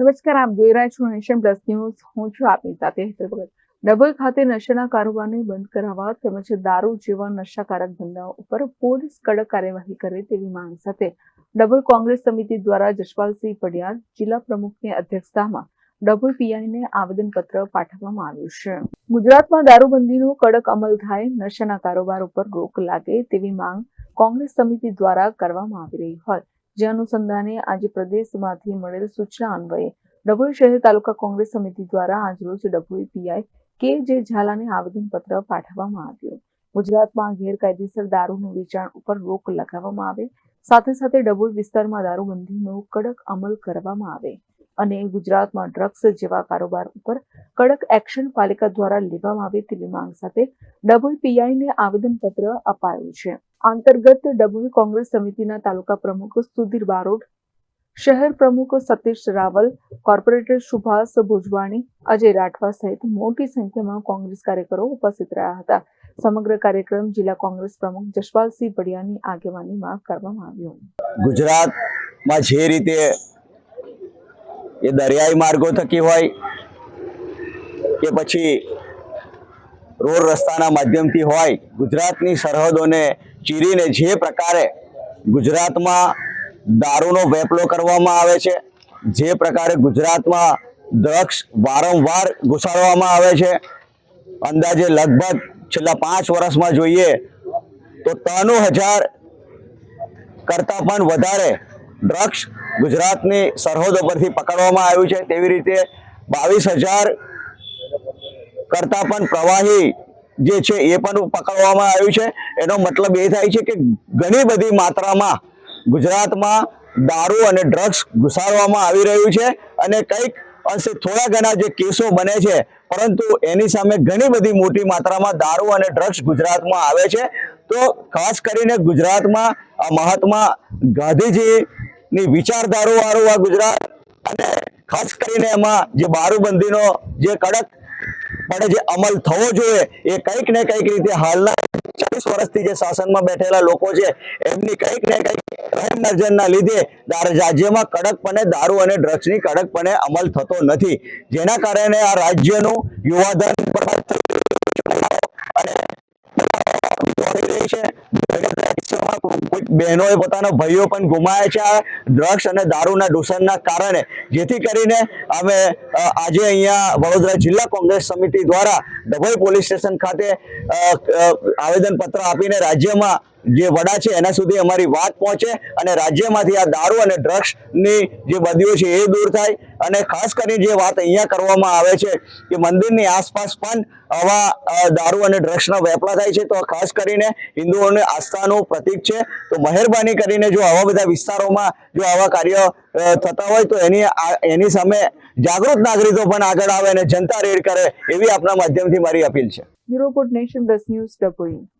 નમસ્કાર, આપ જોઈ રહ્યા છો નેશન પ્લસ ન્યૂઝ. હું છું આપની સાથે હેતલ ડભોઈ ખાતે નશાના કારોબારને બંધ કરાવવા તેમજ દારૂ જેવા નશાકારક ધંધાઓ ઉપર પોલીસ કડક કાર્યવાહી કરે તેવી માંગ સાથે ડભોઈ કોંગ્રેસ સમિતિ દ્વારા જશપાલસિંહ પડિયાર જિલ્લા પ્રમુખની અધ્યક્ષતામાં ડભોઈ પીઆઈને આવેદનપત્ર પાઠવવામાં આવ્યું છે. ગુજરાતમાં દારૂબંધીનો કડક અમલ થાય, નશાના કારોબાર ઉપર રોક લાગે તેવી માંગ કોંગ્રેસ સમિતિ દ્વારા કરવામાં આવી રહી હોય. જે અનુસંધાને આજે પ્રદેશમાંથી મળેલ સૂચના અન્વયે ડભોઈ શહેર તાલુકા કોંગ્રેસ સમિતિ દ્વારા આજરોજ ડભોઈ પીઆઈ કે જે ઝાલાને આવેદનપત્ર પાઠવવામાં આવ્યું. ગુજરાતમાં ગેરકાયદેસર દારૂનું વેચાણ ઉપર રોક લગાવવામાં આવે. સાથે સાથે ડભોઈ વિસ્તારમાં દારૂબંધીનો કડક અમલ કરવામાં આવે અને ગુજરાતમાં ડ્રગ્સ જેવા કારોબાર ઉપર કડક એક્શન પાલિકા દ્વારા લેવામાં આવે તેવી માંગ સાથે ડભોઈ પીઆઈને આવેદનપત્ર અપાયું છે. અંતર્ગત ડભોઈ કોંગ્રેસ સમિતિના તાલુકા પ્રમુખ સુધીર બારોટ, શહેર પ્રમુખ સતીશ રાવલ, કોર્પોરેટર સુભાષ ભુજવાણી, અજય રાઠવા સહિત મોટી સંખ્યામાં કોંગ્રેસ કાર્યકરો ઉપસ્થિત રહ્યા હતા. સમગ્ર કાર્યક્રમ જિલ્લા કોંગ્રેસ પ્રમુખ જશપાલસિંહ પડિયાની આગેવાનીમાં કરવામાં આવ્યો. ગુજરાતમાં જે રીતે એ દરિયાઈ માર્ગો થકી હોય કે પછી રોડ રસ્તાના માધ્યમથી હોય ગુજરાતની સરહદોને ચીરીને જે પ્રકારે ગુજરાતમાં દારૂનો વેપલો કરવામાં આવે છે, જે પ્રકારે ગુજરાતમાં ડ્રગ્સ વારંવાર ઘુસાડવામાં આવે છે, અંદાજે લગભગ છેલ્લા પાંચ વર્ષમાં જોઈએ તો ત્રાણું હજાર કરતાં પણ વધારે ડ્રગ્સ ગુજરાતની સરહદો પરથી પકડવામાં આવ્યું છે. તેવી રીતે બાવીસ હજાર કરતાં પણ પ્રવાહી જે છે એ પણ પકડવામાં આવ્યું છે. એનો મતલબ એ થાય છે કે ઘણી બધી માત્રામાં ગુજરાતમાં દારૂ અને ડ્રગ્સ ઘુસાડવામાં આવી રહ્યું છે અને કંઈક અંશે થોડા ઘણા જે કેસો બને છે, પરંતુ એની સામે ઘણી બધી મોટી માત્રામાં દારૂ અને ડ્રગ્સ ગુજરાતમાં આવે છે. તો ખાસ કરીને ગુજરાતમાં આ મહાત્મા ગાંધીજીની વિચારધારો વાળું આ ગુજરાત અને ખાસ કરીને એમાં જે બારૂબંધીનો જે કડક પડે જે અમલ થવો જોઈએ એ કંઈક ને કંઈક રીતે હાલના ચાલીસ વર્ષથી જે શાસનમાં બેઠેલા લોકો છે, એમની કંઈક ને કંઈક નજરના લીધે રાજ્યમાં કડકપણે દારૂ અને ડ્રગ્સની કડકપણે અમલ થતો નથી. જેના કારણે આ રાજ્યનું યુવાધન બહેનોએ પોતાના ભાઈઓ પણ ગુમાયા છે આ ડ્રગ્સ અને દારૂના દૂષણના કારણે. જેથી કરીને અમે આજે અહીંયા વડોદરા જિલ્લા કોંગ્રેસ સમિતિ દ્વારા ડભોઈ પોલીસ સ્ટેશન ખાતે આવેદનપત્ર આપીને રાજ્યમાં જે વડા છે, એના સુધી અમારી વાત પહોંચે અને રાજ્યમાંથી આ દારૂ અને ડ્રગ્સની જે બદીઓ છે, એ દૂર થાય. અને ખાસ કરીને જે વાત અહીંયા કરવામાં આવે છે કે મંદિરની આસપાસ પણ આવા દારૂ અને ડ્રગ્સના વેપલા થાય છે. તો ખાસ કરીને હિન્દુઓની આસ્થાનું પ્રતીક છે. તો મહેરબાની કરીને જો આવા બધા વિસ્તારોમાં જો આવા કાર્ય થતા હોય તો એની એની સામે જાગૃત નાગરિકો પણ આગળ આવે અને જનતા રેડ કરે એવી આપના માધ્યમથી મારી અપીલ છે. ન્યૂઝ